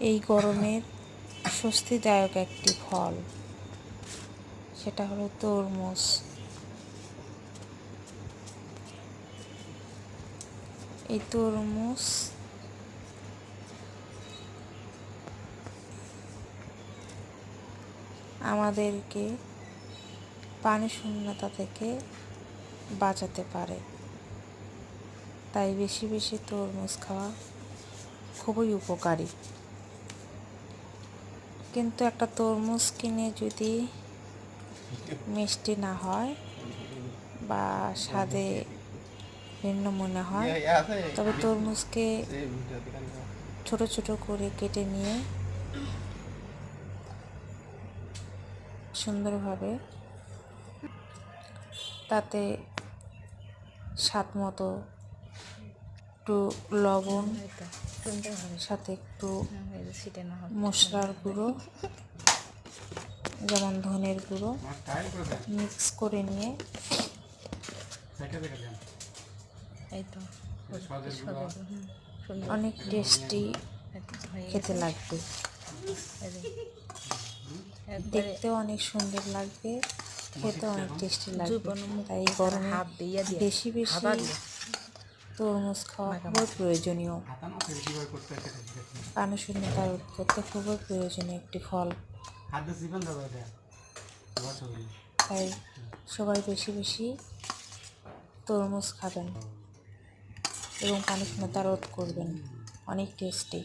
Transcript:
এই গরমের স্বস্তিদায়ক একটি ফল। সেটা হলো তরমুজ। এই তরমুজ আমাদেরকে পানি শূন্যতা থেকে বাঁচাতে পারে। তাই বেশি বেশি তরমুজ খাওয়া খুবই উপকারী। কিন্তু একটা তরমুজ কিনে যদি মিষ্টি না হয় বা স্বাদে ভিন্ন মনে হয় তবে তরমুজকে ছোট ছোট করে কেটে নিয়ে সুন্দরভাবে তাতে স্বাদ মতো একটু লবণ সাথে একটু মশলার গুঁড়ো যেমন ধনের গুঁড়ো মিক্স করে নিয়ে এই তো অনেক টেস্টি খেতে লাগবে। দেখতেও অনেক সুন্দর লাগবে খেতে অনেক টেস্টি লাগবে। তাই গরমে হাত দিয়ে। দিয়ে বেশি বেশি তরমুজ খাওয়া খুবই প্রয়োজনীয়। পানি শূন্যতা রোধ করতে খুবই প্রয়োজনীয় একটি ফল। তাই সবাই বেশি বেশি তরমুজ খাবেন এবং পানি শূন্যতা রোধ করবেন। অনেক টেস্টি